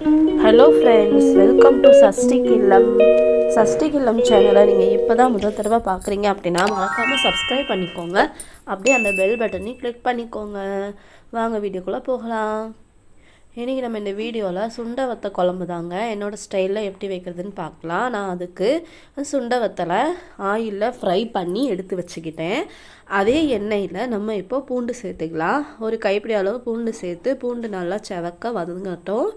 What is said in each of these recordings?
Hello friends welcome to சஷ்டிக் இல்லம் சஷ்டிக் இல்லம் சேனலை நீங்கள் இப்போ தான் முதல் தடவை பார்க்குறீங்க அப்படின்னா மறக்காமல் சப்ஸ்கிரைப் பண்ணிக்கோங்க. அப்படியே அந்த பெல் பட்டனையும் கிளிக் பண்ணிக்கோங்க. வாங்க வீடியோக்குள்ளே போகலாம். இன்றைக்கி நம்ம இந்த வீடியோவில் சுண்டை வத்த குழம்பு தாங்க. என்னோடய ஸ்டைலில் எப்படி வைக்கிறதுன்னு பார்க்கலாம் நான் அதுக்கு சுண்டை வத்தலை ஆயிலில் ஃப்ரை பண்ணி எடுத்து வச்சுக்கிட்டேன். அதே எண்ணெயில் நம்ம இப்போ பூண்டு சேர்த்துக்கலாம். ஒரு கைப்பிடி அளவு பூண்டு சேர்த்து பூண்டு நல்லா செவக்க வதங்கட்டும்.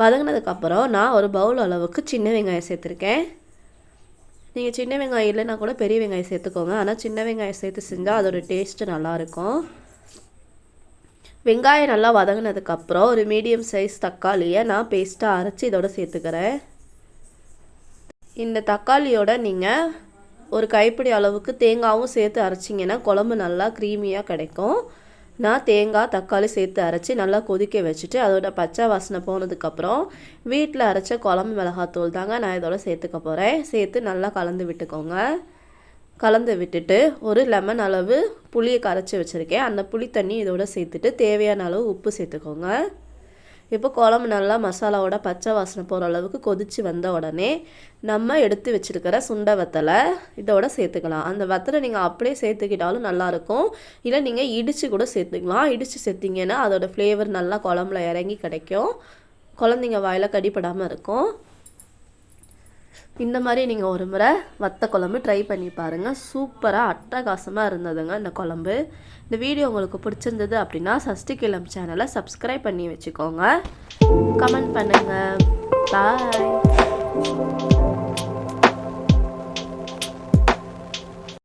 வதங்கினதுக்கப்புறம் நான் ஒரு பவுல் அளவுக்கு சின்ன வெங்காயம் சேர்த்துருக்கேன். நீங்கள் சின்ன வெங்காயம் இல்லைன்னா கூட பெரிய வெங்காயம் சேர்த்துக்கோங்க. ஆனால் சின்ன வெங்காயம் சேர்த்து செஞ்சால் அதோட டேஸ்ட்டு நல்லாயிருக்கும். வெங்காயம் நல்லா வதங்கினதுக்கப்புறம் ஒரு மீடியம் சைஸ் தக்காளியை நான் பேஸ்ட்டாக அரைச்சி இதோட சேர்த்துக்கிறேன். இந்த தக்காளியோட நீங்கள் ஒரு கைப்பிடி அளவுக்கு தேங்காவும் சேர்த்து அரைச்சிங்கன்னா குழம்பு நல்லா க்ரீமியாக கிடைக்கும். நான் தேங்காய் தக்காளி சேர்த்து அரைச்சி நல்லா கொதிக்க வச்சுட்டு அதோட பச்சை வாசனை போனதுக்கப்புறம் வீட்டில் அரைச்ச குழம்பு மிளகாத்தூள் தாங்க நான் இதோட சேர்த்துக்க போகிறேன் சேர்த்து நல்லா கலந்து விட்டுக்கோங்க. கலந்து விட்டுட்டு ஒரு லெமன் அளவு புளியை கரைச்சி வச்சுருக்கேன். அந்த புளி தண்ணி இதோட சேர்த்துட்டு தேவையான அளவு உப்பு சேர்த்துக்கோங்க. இப்போ குழம்பு நல்லா மசாலாவோட பச்சை வாசனை போகிற அளவுக்கு கொதித்து வந்த உடனே நம்ம எடுத்து வச்சுருக்கிற சுண்டை வத்தலை இதோட சேர்த்துக்கலாம். அந்த வத்தலை நீங்கள் அப்படியே சேர்த்துக்கிட்டாலும் நல்லாயிருக்கும். இல்லை நீங்கள் இடித்து கூட சேர்த்துக்கலாம். இடித்து சேர்த்திங்கன்னா அதோடய ஃப்ளேவர் நல்லா குழம்புல இறங்கி கிடைக்கும். குழந்தைங்க வாயில் கடிப்படாமல் இருக்கும். இந்த மாதிரி நீங்கள் ஒரு முறை வத்த குழம்பு ட்ரை பண்ணி பாருங்கள் சூப்பராக அட்டகாசமாக இருந்ததுங்க இந்த குழம்பு. இந்த வீடியோ உங்களுக்கு பிடிச்சிருந்தது அப்படின்னா சஷ்டி கிளம் சேனலை சப்ஸ்கிரைப் பண்ணி வச்சுக்கோங்க. கமெண்ட் பண்ணுங்கள் பாய்